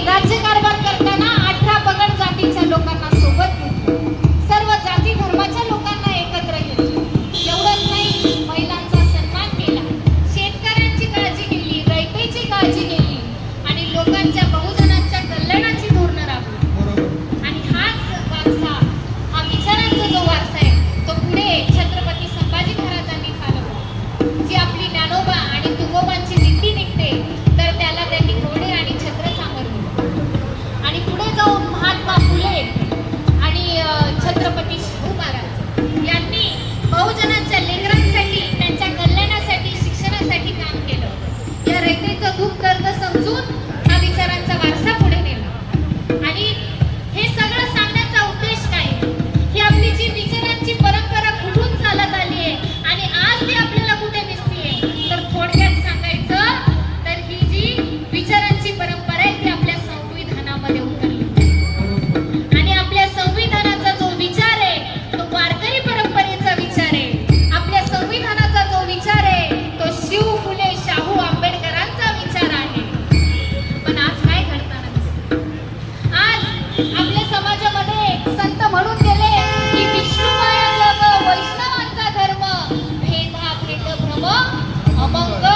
राज्यकारभार करताना अठरा पगड जातीच्या लोकांना सोबत घेतलं. सर्व जाती धर्माच्या लोकांना एकत्र घेतले. एवढंच नाही महिलांचा सन्मान केला. शेतकऱ्यांची काळजी केली रयतेची काळजी केली आणि लोकांच्या 好ん哥。